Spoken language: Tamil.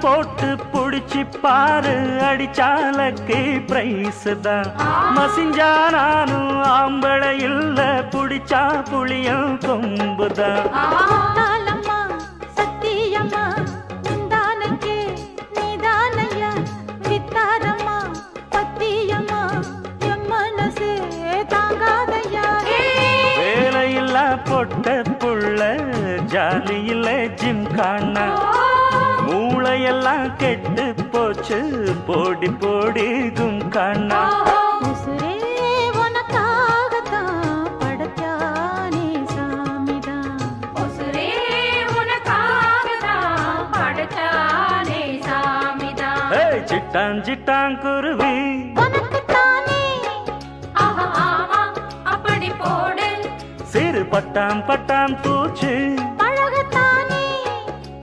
போட்டு புடிச்சு பாரு அடிச்சாலக்கு பிரைஸ் தான். மசிஞ்சா நானும் ஆம்பளை இல்ல புடிச்சா புளியும் கொம்புதான் முத்தாலம்மா சத்தியம்மா உந்தானக்கே நீதானையா? வித்தாரம்மா பத்தியம்மா என் மனசே தாங்காதையா? வேலையில்லா பொட்ட புள்ள ஜாலி இல்ல ஜிம் காணா. மூளையெல்லாம் கெட்டு போச்சு. போடி போடி கும் காணா உசுரே உனக்காகத்தான் படைச்சானே சாமிதான் உசுரே உனக்காகத்தான் படைச்சானே சாமிதான் ஏய், சிட்டான் சிட்டான் குருவி. உனக்குத்தானே. ஆஹா ஆமா அப்படி போடு. சிறு பட்டாம் பட்டாம் பூச்சி.